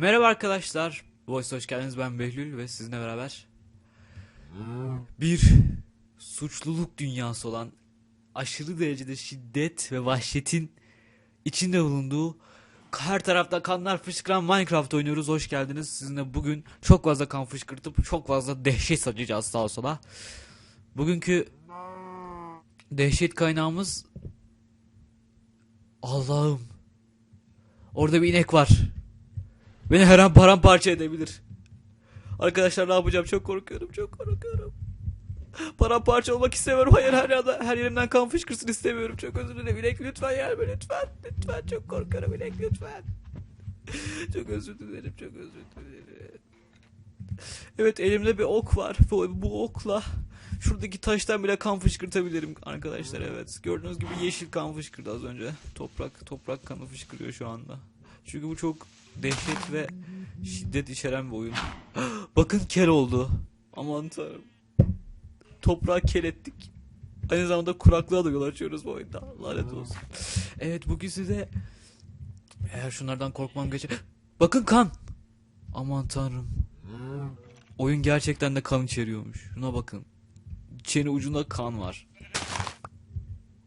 Merhaba arkadaşlar. Voice hoş geldiniz. Ben Behlül ve sizinle beraber bir suçluluk dünyası olan aşırı derecede şiddet ve vahşetin içinde bulunduğu her tarafta kanlar fışkıran Minecraft oynuyoruz. Hoş geldiniz. Sizinle bugün çok fazla kan fışkırtıp çok fazla dehşet saçacağız sağa sola. Bugünkü dehşet kaynağımız Allah'ım. Orada bir inek var. Beni her an paramparça edebilir. Arkadaşlar ne yapacağım? Çok korkuyorum. Çok korkuyorum. Paramparça olmak istemiyorum. Hayır her yanda her yerimden kan fışkırsın istemiyorum. Çok özür dilerim. İnek lütfen gelme lütfen. Lütfen çok korkuyorum inek lütfen. çok özür dilerim. Çok özür dilerim. Evet elimde bir ok var. Bu, bu okla şuradaki taştan bile kan fışkırtabilirim arkadaşlar evet. Gördüğünüz gibi yeşil kan fışkırdı az önce. Toprak toprak kanı fışkırıyor şu anda. Çünkü bu çok dehşet ve şiddet içeren bir oyun. Bakın kel oldu. Aman tanrım. Toprağı kel ettik. Aynı zamanda kuraklığa da yol açıyoruz bu oyunda. Lanet olsun. Evet bugün size eğer şunlardan korkmam geçer. Bakın kan. Aman tanrım. Oyun gerçekten de kan içeriyormuş. Şuna bakın. Çene ucunda kan var.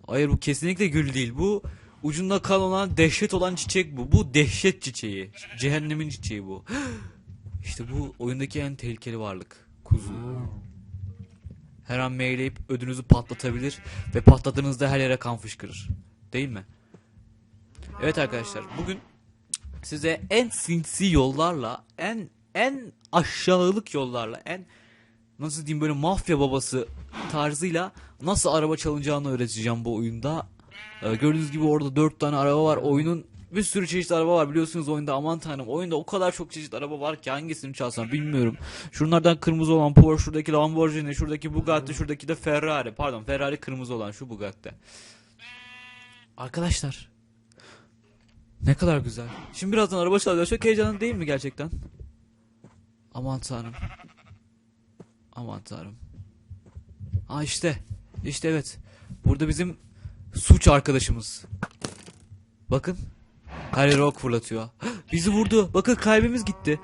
Hayır bu kesinlikle gül değil. Bu ucunda kan olan dehşet olan çiçek bu. Bu dehşet çiçeği. Cehennemin çiçeği bu. İşte bu oyundaki en tehlikeli varlık. Kuzu. Her an meyleyip ödünüzü patlatabilir ve patladığınızda her yere kan fışkırır. Değil mi? Evet arkadaşlar bugün size en sinsi yollarla en en aşağılık yollarla en nasıl diyeyim böyle mafya babası tarzıyla nasıl araba çalınacağını öğreteceğim bu oyunda. Ee, gördüğünüz gibi orada dört tane araba var. Oyunun bir sürü çeşit araba var biliyorsunuz oyunda aman tanrım. Oyunda o kadar çok çeşit araba var ki hangisini çalsam bilmiyorum. Şunlardan kırmızı olan Porsche, şuradaki Lamborghini, şuradaki Bugatti, şuradaki de Ferrari. Pardon Ferrari kırmızı olan şu Bugatti. Arkadaşlar. Ne kadar güzel. Şimdi birazdan araba çalacağız. Çok heyecanlı değil mi gerçekten? Aman tanrım. Aman tanrım. Aa işte. İşte evet. Burada bizim suç arkadaşımız. Bakın. Yere ok fırlatıyor. Bizi vurdu. Bakın kalbimiz gitti.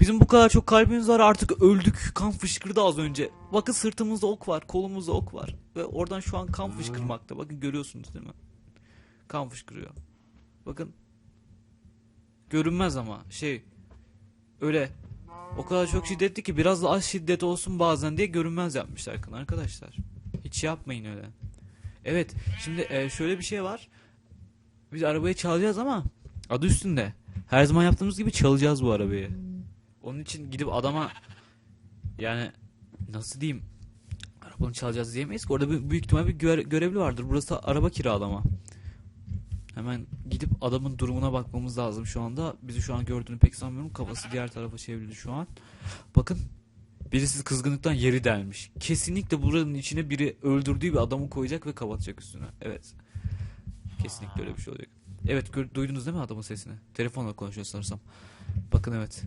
Bizim bu kadar çok kalbimiz var artık öldük. Kan fışkırdı az önce. Bakın sırtımızda ok var. Kolumuzda ok var. Ve oradan şu an kan fışkırmakta. Bakın görüyorsunuz değil mi? Kan fışkırıyor. Bakın. Görünmez ama şey. Öyle o kadar çok şiddetli ki biraz da az şiddet olsun bazen diye görünmez yapmışlar arkadaşlar. Hiç yapmayın öyle. Evet şimdi e, şöyle bir şey var. Biz arabayı çalacağız ama adı üstünde. Her zaman yaptığımız gibi çalacağız bu arabayı. Onun için gidip adama yani nasıl diyeyim arabanı çalacağız diyemeyiz ki. Orada büyük ihtimal bir göre- görevli vardır. Burası araba kiralama. Hemen gidip adamın durumuna bakmamız lazım şu anda. Bizi şu an gördüğünü pek sanmıyorum. Kafası diğer tarafa çevrildi şu an. Bakın. Birisi kızgınlıktan yeri delmiş. Kesinlikle buranın içine biri öldürdüğü bir adamı koyacak ve kapatacak üstüne. Evet. Kesinlikle öyle bir şey olacak. Evet duydunuz değil mi adamın sesini? Telefonla konuşuyor sanırsam. Bakın evet.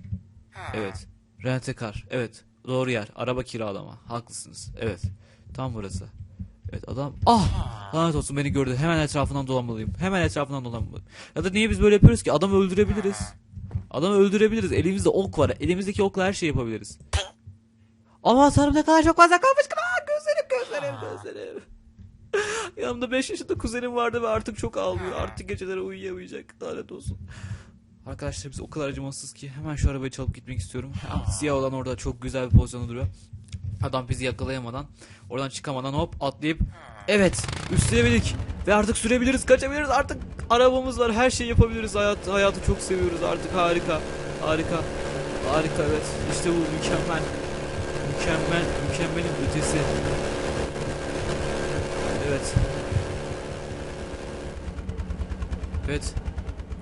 Evet. Rentekar. Evet. Doğru yer. Araba kiralama. Haklısınız. Evet. Tam burası. Evet adam ah lanet olsun beni gördü. Hemen etrafından dolanmalıyım. Hemen etrafından dolanmalıyım. Ya da niye biz böyle yapıyoruz ki? Adamı öldürebiliriz. Adamı öldürebiliriz. Elimizde ok var. Elimizdeki okla her şeyi yapabiliriz. Aman tanrım ne kadar çok fazla kalmış ki. Aa, gözlerim gözlerim gözlerim. Yanımda 5 yaşında kuzenim vardı ve artık çok ağlıyor. Artık geceleri uyuyamayacak. Lanet olsun. Arkadaşlar biz o kadar acımasız ki hemen şu arabayı çalıp gitmek istiyorum. Siyah olan orada çok güzel bir pozisyonda duruyor. Adam bizi yakalayamadan, oradan çıkamadan hop atlayıp evet üstlenebildik ve artık sürebiliriz, kaçabiliriz. Artık arabamız var, her şeyi yapabiliriz. Hayat hayatı çok seviyoruz artık. Harika. Harika. Harika evet. İşte bu mükemmel. Mükemmel, mükemmelin ötesi. Evet. Evet.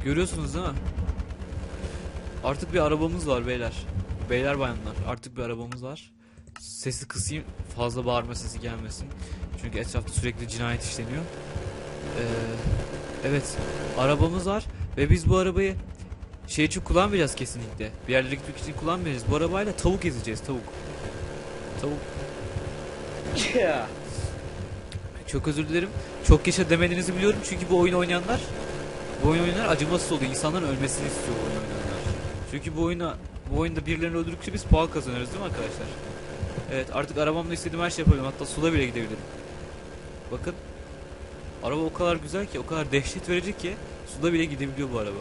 Görüyorsunuz değil mi? Artık bir arabamız var beyler. Beyler bayanlar artık bir arabamız var. Sesi kısayım fazla bağırma sesi gelmesin. Çünkü etrafta sürekli cinayet işleniyor. Ee, evet arabamız var ve biz bu arabayı şey için kullanmayacağız kesinlikle. Bir yerlere gitmek için kullanmayacağız. Bu arabayla tavuk ezeceğiz tavuk. Tavuk. Yeah. Çok özür dilerim. Çok yaşa demediğinizi biliyorum çünkü bu oyun oynayanlar bu oyun oynayanlar acımasız oluyor. İnsanların ölmesini istiyor bu oyun oynayanlar. Çünkü bu oyuna bu oyunda birilerini öldürdükçe biz puan kazanıyoruz değil mi arkadaşlar? Evet artık arabamla istediğim her şey yapabilirim. Hatta suda bile gidebilirim. Bakın. Araba o kadar güzel ki, o kadar dehşet verici ki suda bile gidebiliyor bu araba.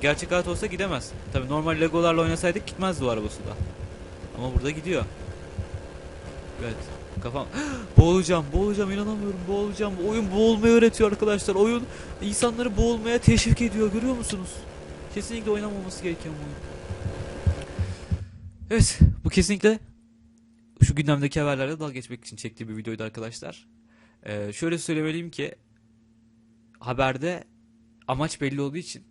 Gerçek hayat olsa gidemez. Tabi normal legolarla oynasaydık gitmezdi bu araba suda. Ama burada gidiyor. Evet. Kafam boğulacağım, boğulacağım inanamıyorum, boğulacağım. Oyun boğulmayı öğretiyor arkadaşlar. Oyun insanları boğulmaya teşvik ediyor. Görüyor musunuz? Kesinlikle oynanmaması gereken bir oyun. Evet, bu kesinlikle şu gündemdeki haberlerle dalga geçmek için çektiğim bir videoydu arkadaşlar. Ee, şöyle söylemeliyim ki haberde amaç belli olduğu için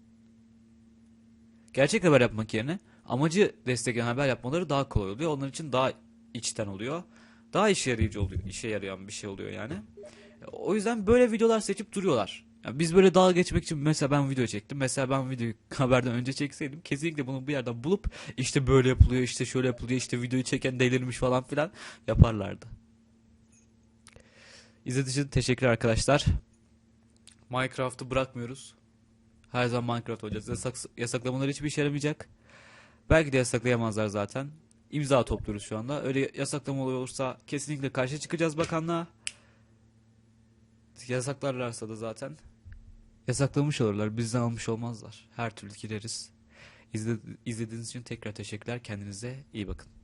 gerçek haber yapmak yerine amacı destekleyen haber yapmaları daha kolay oluyor. Onlar için daha içten oluyor. Daha işe yarayıcı oluyor. işe yarayan bir şey oluyor yani. O yüzden böyle videolar seçip duruyorlar. Yani biz böyle dalga geçmek için mesela ben video çektim. Mesela ben videoyu haberden önce çekseydim kesinlikle bunu bir yerden bulup işte böyle yapılıyor, işte şöyle yapılıyor, işte videoyu çeken delirmiş falan filan yaparlardı. İzlediğiniz için teşekkür arkadaşlar. Minecraft'ı bırakmıyoruz. Her zaman Minecraft oynayacağız. Yasak, yasaklamalar hiçbir işe yaramayacak. Belki de yasaklayamazlar zaten. İmza topluyoruz şu anda. Öyle yasaklama olursa kesinlikle karşı çıkacağız bakanlığa. Yasaklarlarsa da zaten yasaklamış olurlar. Bizden almış olmazlar. Her türlü gireriz. İzle, izlediğiniz için tekrar teşekkürler. Kendinize iyi bakın.